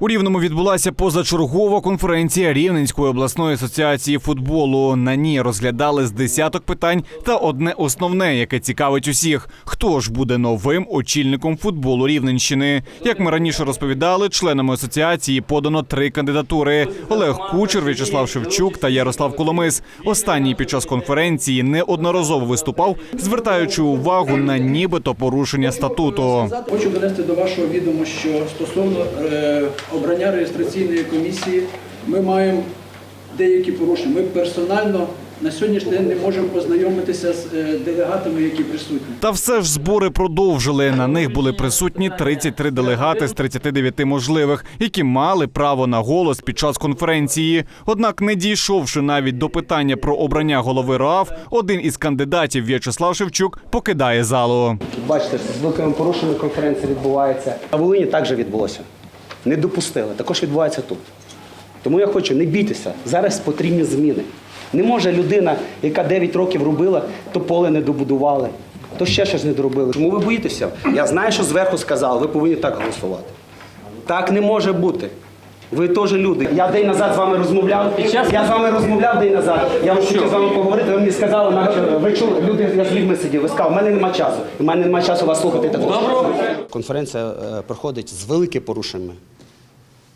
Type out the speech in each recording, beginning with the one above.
У Рівному відбулася позачергова конференція Рівненської обласної асоціації футболу. На ній розглядали з десяток питань та одне основне, яке цікавить усіх: хто ж буде новим очільником футболу Рівненщини. Як ми раніше розповідали, членами асоціації подано три кандидатури: Олег Кучер, В'ячеслав Шевчук та Ярослав Коломис. Останній під час конференції неодноразово виступав, звертаючи увагу на нібито порушення статуту. Хочу донести до вашого відома, що стосовно е, обрання реєстраційної комісії ми маємо деякі порушення. Ми персонально на сьогоднішній день не можемо познайомитися з е, делегатами, які присутні. Та все ж збори продовжили. На них були присутні 33 делегати з 39 можливих, які мали право на голос під час конференції. Однак, не дійшовши навіть до питання про обрання голови РАФ, один із кандидатів В'ячеслав Шевчук покидає залу. Бачите, з великими порушеннями конференція відбувається. На Волині також відбулося. Не допустили. Також відбувається тут. Тому я хочу, не бійтеся. Зараз потрібні зміни. Не може людина, яка 9 років робила, то поле не добудували, то ще щось не доробили. Чому ви боїтеся? Я знаю, що зверху сказали, ви повинні так голосувати. Так не може бути. Ви теж люди. Я день назад з вами розмовляв. Я з вами розмовляв день назад. Я вам хотів з вами поговорити. Ви мені сказали, ви чули, люди, я з людьми сидів. Ви сказали, в мене немає часу. У мене немає часу вас слухати також. Конференція е, проходить з великими порушеннями.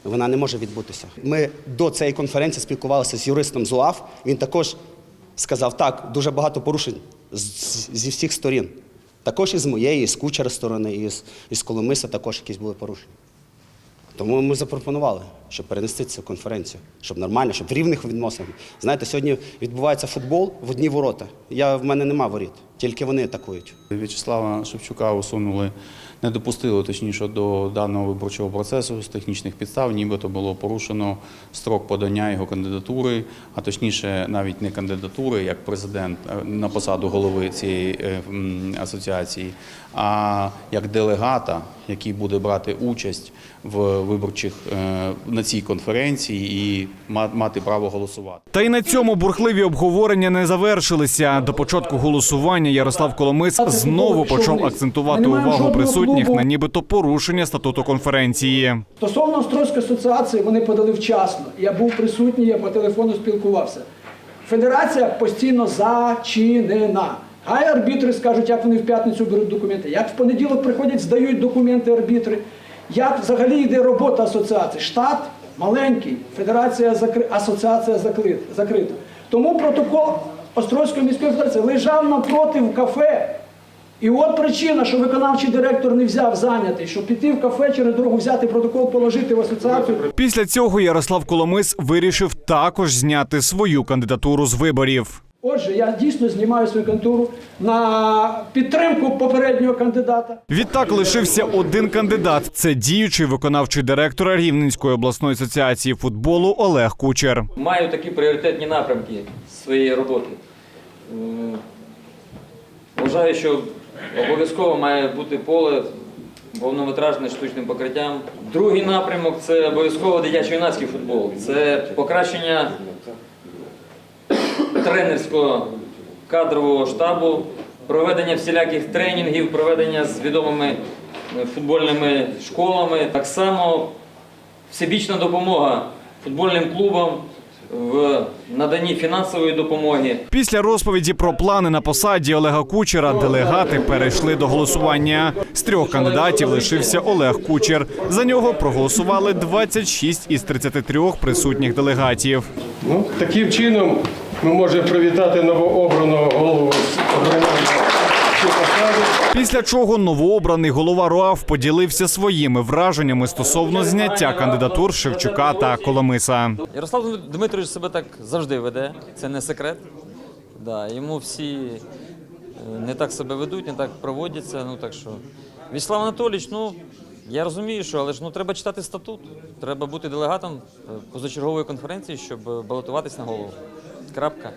Вона не може відбутися. Ми до цієї конференції спілкувалися з юристом з УАФ. Він також сказав, так, дуже багато порушень зі всіх сторін. Також і з моєї, і з кучера сторони, і з, і з Коломиса також якісь були порушення. Тому ми запропонували, щоб перенести цю конференцію, щоб нормально, щоб в рівних відносинах. Знаєте, сьогодні відбувається футбол в одні ворота. Я, в мене нема воріт, тільки вони атакують. В'ячеслава Шевчука усунули, не допустили точніше до даного виборчого процесу з технічних підстав, нібито було порушено строк подання його кандидатури, а точніше навіть не кандидатури як президент е, на посаду голови цієї е, асоціації, а як делегата, який буде брати участь в виборчих е, на цій конференції і ма- мати право голосувати. Та й на цьому бурхливі обговорення не завершилися. До початку голосування Ярослав Коломис знову почав акцентувати увагу присутніх на нібито порушення статуту конференції. Стосовно Острозької асоціації, вони подали вчасно. Я був присутній, я по телефону спілкувався. Федерація постійно зачинена. Хай арбітри скажуть, як вони в п'ятницю беруть документи, як в понеділок приходять, здають документи арбітри. Як взагалі йде робота асоціації? Штат маленький, федерація закри... асоціація закрита. Тому протокол Острозької міської федерації лежав напротив кафе. І от причина, що виконавчий директор не взяв зайнятий, щоб піти в кафе через дорогу, взяти протокол, положити в асоціацію. Після цього Ярослав Коломис вирішив також зняти свою кандидатуру з виборів. Отже, я дійсно знімаю свою кандидатуру на підтримку попереднього кандидата. Відтак лишився один кандидат. Це діючий виконавчий директор Рівненської обласної асоціації футболу Олег Кучер. Маю такі пріоритетні напрямки своєї роботи. Вважаю, що обов'язково має бути поле повнометражне штучним покриттям. Другий напрямок це обов'язково дитячо-юнацький футбол. Це покращення тренерського кадрового штабу, проведення всіляких тренінгів, проведення з відомими е, футбольними школами. Так само всебічна допомога футбольним клубам в наданні фінансової допомоги. Після розповіді про плани на посаді Олега Кучера делегати перейшли до голосування. З трьох кандидатів лишився Олег Кучер. За нього проголосували 26 із 33 присутніх делегатів. Ну, таким чином ми можемо привітати новообраного голову. Після чого новообраний голова РУАФ поділився своїми враженнями стосовно зняття кандидатур Шевчука та Коломиса. Ярослав Дмитрович себе так завжди веде, це не секрет. Да, йому всі е, не так себе ведуть, не так проводяться. Ну так що. Вячеслав Анатолійович, ну я розумію, що але ж ну треба читати статут. Треба бути делегатом е, позачергової конференції, щоб е, балотуватись на голову. Крапка.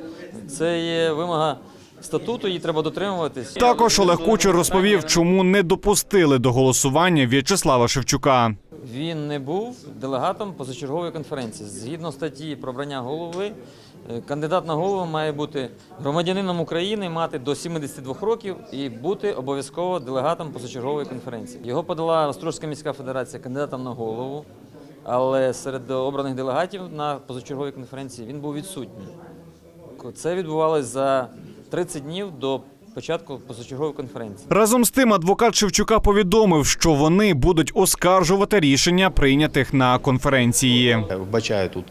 Це є вимога статуту, її треба дотримуватись. Також Олег Кучер розповів, чому не допустили до голосування В'ячеслава Шевчука. Він не був делегатом позачергової конференції. Згідно статті про обрання голови, е, кандидат на голову має бути громадянином України, мати до 72 років і бути обов'язково делегатом позачергової конференції. Його подала Острозька міська федерація кандидатом на голову. але серед обраних делегатів на позачерговій конференції він був відсутній. Це відбувалося за 30 днів до початку позачергової конференції. Разом з тим, адвокат Шевчука повідомив, що вони будуть оскаржувати рішення, прийнятих на конференції. Вбачаю тут,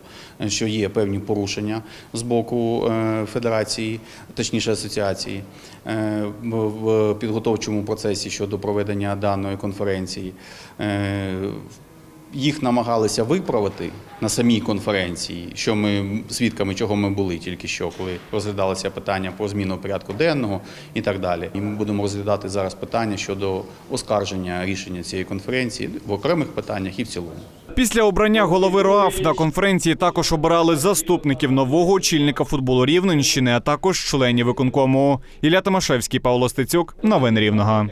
що є певні порушення з боку е, федерації, точніше асоціації, е, в- в підготовчому процесі щодо проведення даної конференції. Їх намагалися виправити на самій конференції, що ми свідками чого ми були тільки що, коли розглядалося питання про зміну порядку денного і так далі. І ми будемо розглядати зараз питання щодо оскарження рішення цієї конференції в окремих питаннях і в цілому. Після обрання голови РОАФ на конференції також обирали заступників нового очільника футболу Рівненщини, а також членів виконкому. Ілля Тимашевський, Павло Стецюк. Новини Рівного.